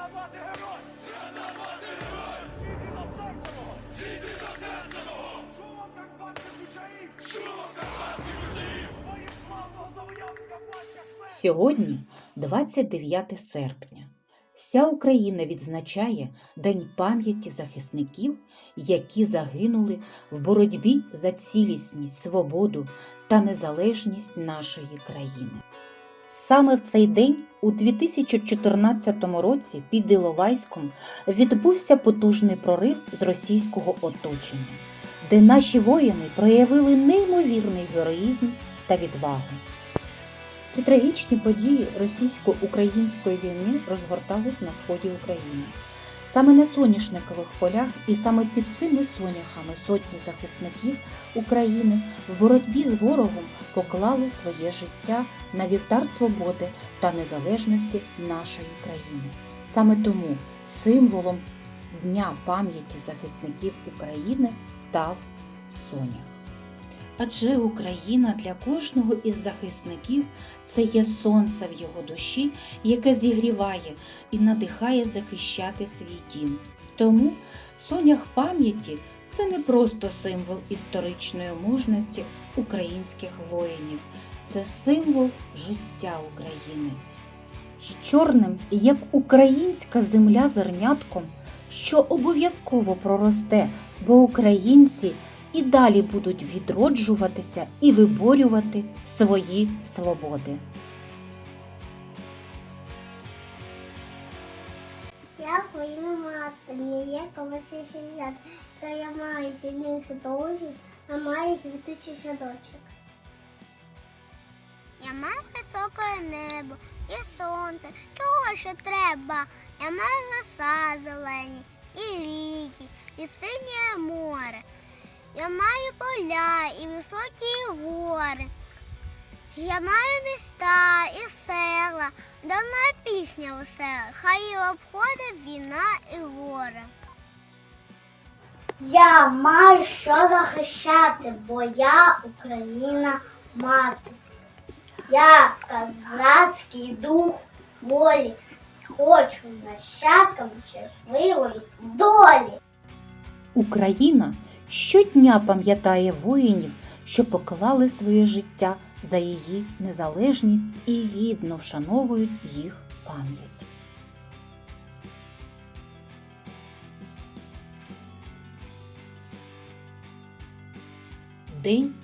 Свята мати герой! Свята мати герой! Зійди до серця мого! Зійди до серця мого! Шумом карпатських ключаїв! Шумом карпатських ключаїв! Моїм славного завойовника батька Шмеля! Сьогодні 29 серпня. Вся Україна відзначає День пам'яті захисників, які загинули в боротьбі за цілісність, свободу та незалежність нашої країни. Саме в цей день, у 2014 році, під Іловайськом відбувся потужний прорив з російського оточення, де наші воїни проявили неймовірний героїзм та відвагу. Ці трагічні події російсько-української війни розгортались на сході України. Саме на соняшникових полях і саме під цими соняхами сотні захисників України в боротьбі з ворогом поклали своє життя на вівтар свободи та незалежності нашої країни. Саме тому символом Дня пам'яті захисників України став сонях. Адже Україна для кожного із захисників це є сонце в його душі, яке зігріває і надихає захищати свій дім. Тому сонях пам'яті це не просто символ історичної мужності українських воїнів, це символ життя України. З чорним, як українська земля зернятком, що обов'язково проросте, бо українці і далі будуть відроджуватися і виборювати свої свободи. Я хвилина мати, мені є коли 60, та я маю сильних друзів, а маю квітучий садочок. Я маю високе небо і сонце, чого ще треба. Я маю леса зелені, і ріки, і синє море. Я маю поля і високі гори. Я маю міста і села, давна пісня весела, хай її обходить війна і горе. Я маю що захищати, бо я Україна мати. Я козацький дух волі, хочу нащадкам щасливої долі. Україна щодня пам'ятає воїнів, що поклали своє життя за її незалежність і гідно вшановують їх пам'ять. День,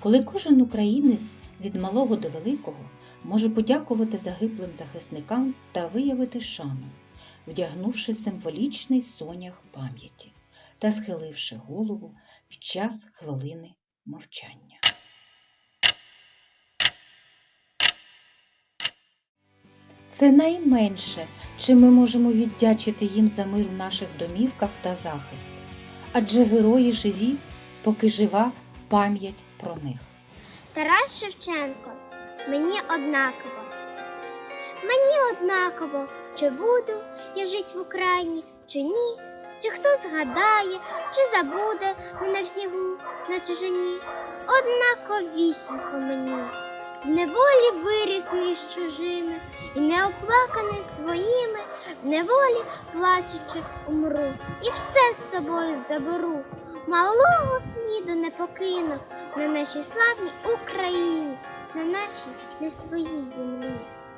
коли кожен українець від малого до великого може подякувати загиблим захисникам та виявити шану, вдягнувши символічний сонях пам'яті та схиливши голову під час хвилини мовчання. Це найменше, чим ми можемо віддячити їм за мир в наших домівках та захист. Адже герої живі, поки жива пам'ять про них. Тарас Шевченко, мені однаково. Мені однаково, чи буду я жить в Україні, чи ні, чи хто згадає, чи забуде мене в снігу на чужині. Однаковісінько мені. В неволі виріс між чужими, і неоплаканий своїми, в неволі плачучи умру, і все з собою заберу. Малого сліду не покину на нашій славній Україні, на нашій не своїй землі.